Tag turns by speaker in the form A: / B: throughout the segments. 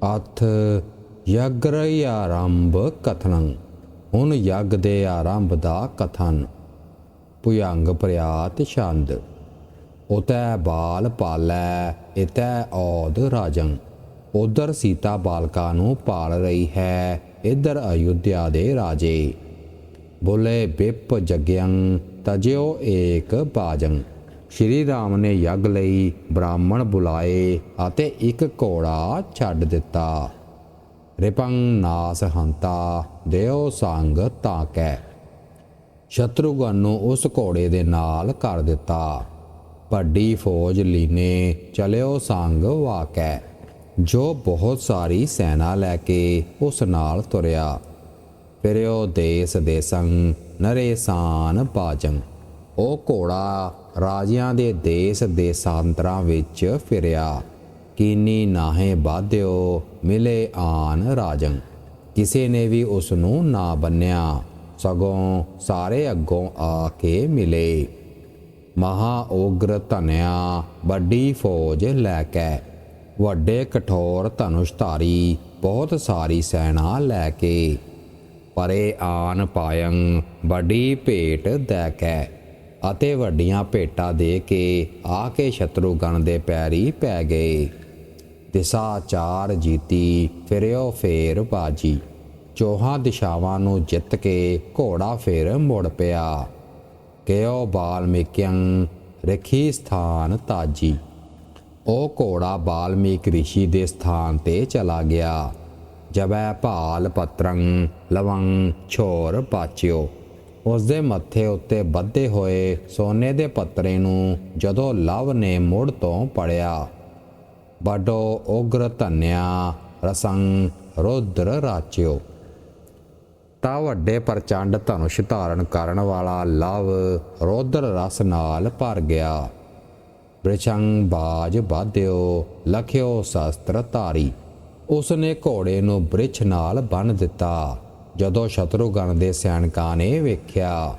A: ਅਥ ਯਗ੍ਰਯ ਆਰੰਭ ਕਥਨੰ, ਹੁਣ ਯਗ ਦੇ ਆਰੰਭ ਦਾ ਕਥਨ। ਭੁਯੰਗ ਪ੍ਰਿਆਤ ਛੰਦ ਉਤੈ ਬਾਲ ਪਾਲੈ ਇਤੈ ਔਦ ਰਾਜੰ। ਉਧਰ ਸੀਤਾ ਬਾਲਕਾ ਨੂੰ ਪਾਲ ਰਹੀ ਹੈ, ਇਧਰ ਅਯੁੱਧਿਆ ਦੇ ਰਾਜੇ। ਬੋਲੇ ਬਿਪ ਜਗਯੰ ਤਜਿਓ ਏਕ ਬਾਜੰ। ਸ਼੍ਰੀ ਰਾਮ ਨੇ ਯੱਗ ਲਈ ਬ੍ਰਾਹਮਣ ਬੁਲਾਏ ਅਤੇ ਇੱਕ ਘੋੜਾ ਛੱਡ ਦਿੱਤਾ। ਰਿਪੰ ਨਾਸ ਹੰਤਾ, ਦੇਉ ਸੰਗ ਤਾਕੈ ਸ਼ਤਰੂਗਨ ਨੂੰ ਉਸ ਘੋੜੇ ਦੇ ਨਾਲ ਕਰ ਦਿੱਤਾ। ਵੱਡੀ ਫੌਜ ਲੀਨੇ ਚਲਿਓ ਸੰਗ ਵਾਕੈ। ਜੋ ਬਹੁਤ ਸਾਰੀ ਸੈਨਾ ਲੈ ਕੇ ਉਸ ਨਾਲ ਤੁਰਿਆ। ਫਿਰਿਓ ਦੇਸ ਦੇਸੰ ਨਰੇਸਾਨ ਬਾਜੰ ਉਹ ਘੋੜਾ ਰਾਜਿਆਂ ਦੇ ਦੇਸ ਦੇਸਾਂਤਰਾਂ ਵਿੱਚ ਫਿਰਿਆ। ਕੀਨੀ ਨਾਹੇ ਬਾਧਿਓ ਮਿਲੇ ਆਨ ਰਾਜੰ। ਕਿਸੇ ਨੇ ਵੀ ਉਸ ਨੂੰ ਨਾ ਬੰਨਿਆ। ਸਗੋਂ ਸਾਰੇ ਅੱਗੋਂ ਆ ਕੇ ਮਿਲੇ। ਮਹਾ ਉਗਰ ਧਨਿਆ, ਵੱਡੀ ਫੌਜ ਲੈ ਕੇ। ਵੱਡੇ ਕਠੋਰ ਧਨੁਸ਼ਧਾਰੀ, ਬਹੁਤ ਸਾਰੀ ਸੈਨਾ ਲੈ ਕੇ। ਪਰੇ ਆਨ ਪਾਇੰ ਵੱਡੀ ਭੇਟ ਦੇ ਕੇ। ਅਤੇ ਵੱਡੀਆਂ ਭੇਟਾਂ ਦੇ ਕੇ ਆ ਕੇ ਸ਼ਤਰੂਗਣ ਦੇ ਪੈਰੀ ਪੈ ਗਏ। ਦਿਸ਼ਾ ਚਾਰ ਜੀਤੀ, ਫਿਰਿਓ ਫੇਰ ਬਾਜੀ। ਚੋਹਾਂ ਦਿਸ਼ਾਵਾਂ ਨੂੰ ਜਿੱਤ ਕੇ ਘੋੜਾ ਫੇਰ ਮੁੜ ਪਿਆ। ਕਿਉ ਬਾਲਮੀਕਿਅੰ ਰਖੀ ਸਥਾਨ ਤਾਜੀ। ਉਹ ਘੋੜਾ ਬਾਲਮੀਕ ਰਿਸ਼ੀ ਦੇ ਸਥਾਨ ਤੇ ਚਲਾ ਗਿਆ। ਜਬੈ ਭਾਲ ਪਤਰੰ ਲਵੰ ਛੋਰ ਪਾਚਿਓ। ਉਸ ਦੇ ਮੱਥੇ ਉੱਤੇ ਬੱਧੇ ਹੋਏ ਸੋਨੇ ਦੇ ਪੱਤਰੇ ਨੂੰ ਜਦੋਂ ਲਵ ਨੇ ਮੁੜ ਤੋਂ ਪੜਿਆ ਬਾਡੋ ਉਗਰ ਧੰਨਿਆ ਰਸੰ ਰੁਦਰ ਰਾਚਿਓ। ਤਾਂ ਵੱਡੇ ਪ੍ਰਚੰਡ ਧਨੁਸ਼ ਧਾਰਨ ਕਰਨ ਵਾਲਾ ਲਵ ਰੋਦਰ ਰਸ ਨਾਲ ਭਰ ਗਿਆ। ਬ੍ਰਿਛੰ ਬਾਜ ਬਾਧਿਓ ਲਖਿਓ ਸ਼ਸਤਰ ਧਾਰੀ। ਉਸਨੇ ਘੋੜੇ ਨੂੰ ਬ੍ਰਿਛ ਨਾਲ ਬੰਨ ਦਿੱਤਾ। ਜਦੋਂ ਸ਼ਤਰੂਗਣ ਦੇ ਸੈਨਿਕਾਂ ਨੇ ਵੇਖਿਆ,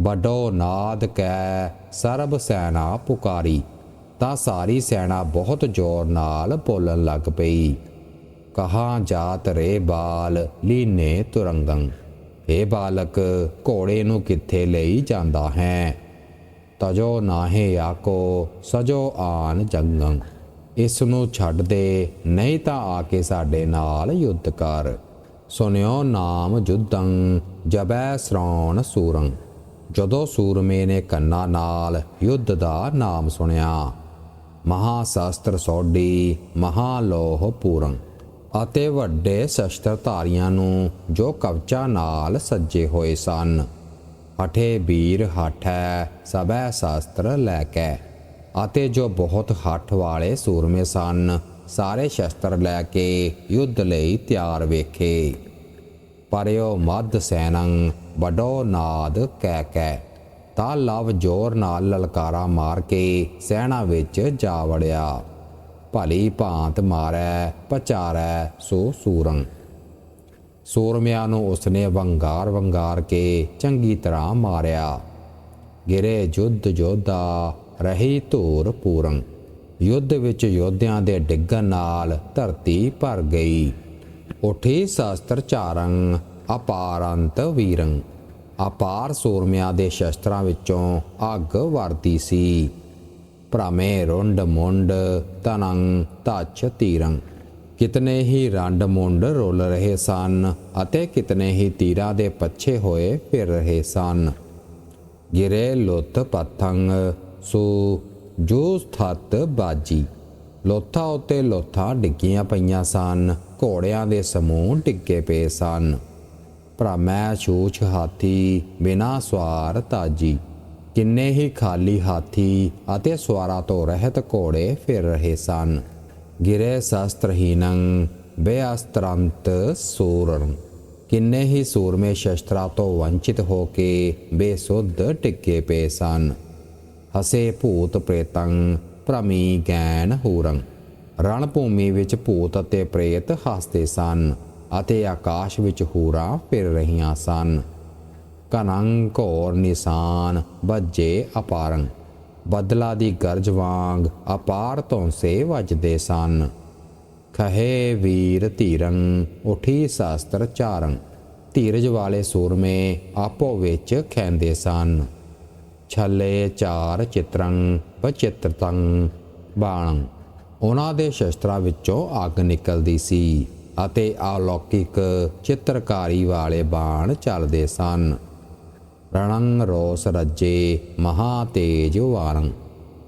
A: ਵੱਡੋ ਨਾਦ ਕੈ, ਸਰਬ ਸੈਨਾ ਪੁਕਾਰੀ। ਤਾਂ ਸਾਰੀ ਸੈਨਾ ਬਹੁਤ ਜ਼ੋਰ ਨਾਲ ਬੋਲਣ ਲੱਗ ਪਈ, ਕਹਾ ਜਾਤ ਰੇ ਬਾਲ ਲੀਨੇ ਤੁਰੰਗੰ? ਏ ਬਾਲਕ, ਘੋੜੇ ਨੂੰ ਕਿੱਥੇ ਲਈ ਜਾਂਦਾ ਹੈ? ਤਜੋ ਨਾਹੇ ਆਕੋ, ਸਜੋ ਆਨ ਜੰਗੰ। ਇਸ ਨੂੰ ਛੱਡ ਦੇ ਨਹੀਂ ਤਾਂ ਆ ਕੇ ਸਾਡੇ ਨਾਲ ਯੁੱਧ ਕਰ। ਸੁਨਿਓ ਨਾਮ ਜੁਦੰ ਜਬੈ ਸ੍ਰੌਣ ਸੂਰੰ। ਜਦੋਂ ਸੂਰਮੇ ਨੇ ਕੰਨਾਂ ਨਾਲ ਯੁੱਧ ਦਾ ਨਾਮ ਸੁਣਿਆ ਮਹਾ ਸ਼ਸਤਰ ਸੋਢੀ ਮਹਾ ਲੋਹ ਪੂਰਨ ਅਤੇ ਵੱਡੇ ਸ਼ਸਤਰ ਧਾਰੀਆਂ ਨੂੰ ਜੋ ਕਵਚਾਂ ਨਾਲ ਸੱਜੇ ਹੋਏ ਸਨ, ਹਠੇ ਵੀਰ ਹਠੈ ਸਭੈ ਸ਼ਸਤਰ ਲੈ ਕੇ ਅਤੇ ਜੋ ਬਹੁਤ ਹੱਠ ਵਾਲੇ ਸੂਰਮੇ ਸਨ ਸਾਰੇ ਸ਼ਸਤਰ ਲੈ ਕੇ ਯੁੱਧ ਲਈ ਤਿਆਰ ਵੇਖੇ। ਪਰਿਓ ਮਦ ਸੈਨੰ ਬਡੋ ਨਾਦ ਕਹਿ ਕਹਿ ਤਾਂ ਲਵ ਜੋਰ ਨਾਲ ਲਲਕਾਰਾ ਮਾਰ ਕੇ ਸੈਨਾ ਵਿੱਚ ਜਾ ਵੜਿਆ। ਭਲੀ ਭਾਂਤ ਮਾਰੈ, ਪਚਾਰੈ ਸੋ ਸੂਰੰ। ਸੂਰਮਿਆਂ ਨੂੰ ਉਸਨੇ ਵੰਗਾਰ ਵੰਗਾਰ ਕੇ ਚੰਗੀ ਤਰ੍ਹਾਂ ਮਾਰਿਆ। ਗਿਰੇ ਜੁੱਧ ਜੋਧਾ, ਰਹੀ ਧੂਰ ਪੂਰੰ। ਯੁੱਧ ਵਿੱਚ ਯੋਧਿਆਂ ਦੇ ਡਿੱਗਣ ਨਾਲ ਧਰਤੀ ਭਰ ਗਈ। ਉਠੀ ਸ਼ਾਸਤਰ ਚਾਰੰ ਅਪਾਰੰਤ ਵੀਰੰ ਅਪਾਰ ਸੂਰਮਿਆਂ ਦੇ ਸ਼ਸਤਰਾਂ ਵਿੱਚੋਂ ਅੱਗ ਵਰਦੀ ਸੀ। ਭ੍ਰਮੇ ਰੁੰਡ ਮੁੰਡ ਤਨੰ ਤਛ ਤੀਰੰ ਕਿਤਨੇ ਹੀ ਰੰਡ ਮੁੰਡ ਰੋਲ ਰਹੇ ਸਨ ਅਤੇ ਕਿਤਨੇ ਹੀ ਤੀਰਾਂ ਦੇ ਪੱਛੇ ਹੋਏ ਫਿਰ ਰਹੇ ਸਨ। ਗਿਰੇ ਲੁੱਤ ਪਤੰਗ ਸੋ ਜੋ ਸਥਤ ਬਾਜੀ, ਲੋਥਾ ਉਤੇ ਲੋਥਾ ਡਿੱਗੀਆਂ ਪਈਆਂ ਸਨ, ਘੋੜਿਆਂ ਦੇ ਸਮੂਹ ਡਿੱਗੇ ਪਏ ਸਨ। ਭ੍ਰਮੈ ਛੂਛ ਹਾਥੀ ਬਿਨਾ ਸਵਾਰ ਤਾਜੀ, ਕਿੰਨੇ ਹੀ ਖਾਲੀ ਹਾਥੀ ਅਤੇ ਸਵਾਰਾਂ ਤੋਂ ਰਹਿਤ ਘੋੜੇ ਫਿਰ ਰਹੇ ਸਨ। ਗਿਰੇ ਸ਼ਸਤਰਹੀਨੰ ਬੇਅਸਤਰੰਤ ਸੂਰਣ, ਕਿੰਨੇ ਹੀ ਸੂਰਮੇ ਸ਼ਸਤਰਾਂ ਤੋਂ ਵੰਚਿਤ ਹੋ ਕੇ ਬੇਸੁੱਧ ਟਿੱਕੇ ਪਏ ਸਨ। ਹਸੇ ਭੂਤ ਪ੍ਰੇਤੰ ਭ੍ਰਮੀ ਗੈਨ ਹੂਰੰ। ਰਣ ਭੂਮੀ ਵਿੱਚ ਭੂਤ ਅਤੇ ਪ੍ਰੇਤ ਹੱਸਦੇ ਸਨ ਅਤੇ ਆਕਾਸ਼ ਵਿੱਚ ਹੂਰਾਂ ਫਿਰ ਰਹੀਆਂ ਸਨ। ਕਨੰ ਘੋਰ ਨਿਸ਼ਾਨ ਵੱਜੇ ਅਪਾਰੰ। ਬਦਲਾ ਦੀ ਗਰਜ ਵਾਂਗ ਅਪਾਰ ਤੋਂ ਸੇ ਵੱਜਦੇ ਸਨ। ਖਹੇ ਵੀਰ ਧੀਰੰ, ਉਠੀ ਸ਼ਾਸਤਰ ਚਾਰੰ ਧੀਰਜ ਵਾਲੇ ਸੂਰਮੇ ਆਪੋ ਵਿੱਚ ਖੈਂਦੇ ਸਨ। ਛੱਲੇ ਚਾਰ ਚਿਤਰੰ ਬਚਿਤਰਤੰ ਬਾਣ। ਉਹਨਾਂ ਦੇ ਸ਼ਸਤਰਾਂ ਵਿੱਚੋਂ ਅੱਗ ਨਿਕਲਦੀ ਸੀ ਅਤੇ ਅਲੌਕਿਕ ਚਿੱਤਰਕਾਰੀ ਵਾਲੇ ਬਾਣ ਚੱਲਦੇ ਸਨ। ਰਣੰ ਰੋਸ ਰੱਜੇ ਮਹਾ ਤੇਜ ਵਾਰੰ।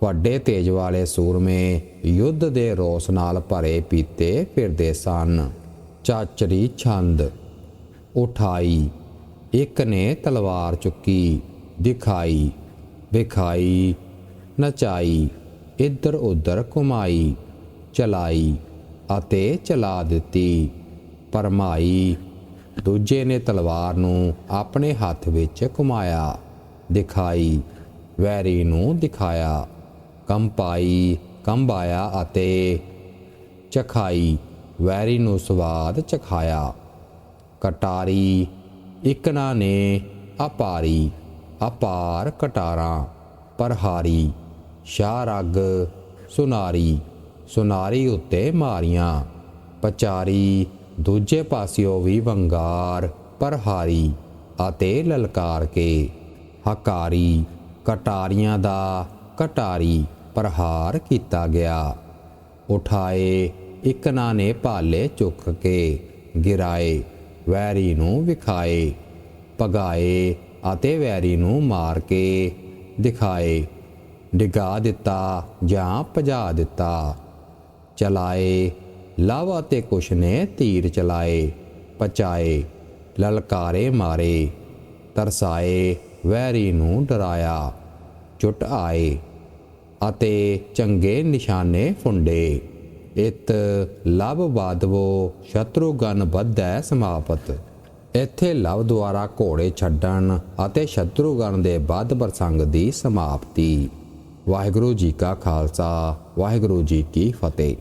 A: ਵੱਡੇ ਤੇਜ ਵਾਲੇ ਸੂਰਮੇ ਯੁੱਧ ਦੇ ਰੋਸ ਨਾਲ ਭਰੇ ਪੀਤੇ ਫਿਰਦੇ ਸਨ। ਚਾਚਰੀ ਛੰਦ ਉਠਾਈ। ਇੱਕ ਨੇ ਤਲਵਾਰ ਚੁੱਕੀ, ਦਿਖਾਈ। ਵਿਖਾਈ ਨਚਾਈ ਇੱਧਰ ਉੱਧਰ ਘੁਮਾਈ, ਚਲਾਈ ਅਤੇ ਚਲਾ ਦਿੱਤੀ, ਪਰਮਾਈ। ਦੂਜੇ ਨੇ ਤਲਵਾਰ ਨੂੰ ਆਪਣੇ ਹੱਥ ਵਿੱਚ ਘੁਮਾਇਆ, ਦਿਖਾਈ, ਵੈਰੀ ਨੂੰ ਦਿਖਾਇਆ, ਕੰਪਾਈ, ਕੰਬਾਇਆ ਅਤੇ ਚਖਾਈ, ਵੈਰੀ ਨੂੰ ਸਵਾਦ ਚਖਾਇਆ। ਕਟਾਰੀ ਇਕਨਾ ਨੇ ਅਪਾਰੀ। ਅਪਾਰ ਕਟਾਰਾਂ, ਪਰਹਾਰੀ, ਸ਼ਾਹ ਰਗ, ਸੁਨਾਰੀ ਸੁਨਾਰੀ ਉੱਤੇ ਮਾਰੀਆਂ। ਪਚਾਰੀ, ਦੂਜੇ ਪਾਸਿਓ ਵੀ ਵੰਗਾਰ, ਪਰਹਾਰੀ ਅਤੇ ਲਲਕਾਰ ਕੇ। ਹਕਾਰੀ, ਕਟਾਰੀਆਂ ਦਾ ਕਟਾਰੀ ਪ੍ਰਹਾਰ ਕੀਤਾ ਗਿਆ। ਉਠਾਏ, ਇਕਨਾ ਨੇ ਭਾਲੇ ਚੁੱਕ ਕੇ, ਗਿਰਾਏ, ਵੈਰੀ ਨੂੰ ਵਿਖਾਏ ਪਗਾਏ ਅਤੇ ਵੈਰੀ ਨੂੰ ਮਾਰ ਕੇ ਦਿਖਾਏ, ਡਿਗਾ ਦਿੱਤਾ ਜਾਂ ਭਜਾ ਦਿੱਤਾ। ਚਲਾਏ, ਲਵ ਅਤੇ ਕੁਛ ਨੇ ਤੀਰ ਚਲਾਏ, ਪਚਾਏ, ਲਲਕਾਰੇ ਮਾਰੇ। ਤਰਸਾਏ, ਵੈਰੀ ਨੂੰ ਡਰਾਇਆ, ਚੁੱਟ ਆਏ ਅਤੇ ਚੰਗੇ ਨਿਸ਼ਾਨੇ ਫੁੰਡੇ। ਇਤ ਲਵ ਬਾਦਵੋ ਸ਼ਤਰੂਗਨ ਬੱਧੈ ਸਮਾਪਤ। ਇੱਥੇ ਲਵ ਦੁਆਰਾ ਘੋੜੇ ਛੱਡਣ ਅਤੇ ਸ਼ਤਰੂਗਨ ਦੇ ਵੱਧ ਪ੍ਰਸੰਗ ਦੀ ਸਮਾਪਤੀ। ਵਾਹਿਗੁਰੂ ਜੀ ਕਾ ਖਾਲਸਾ, ਵਾਹਿਗੁਰੂ ਜੀ ਕੀ ਫਤਿਹ।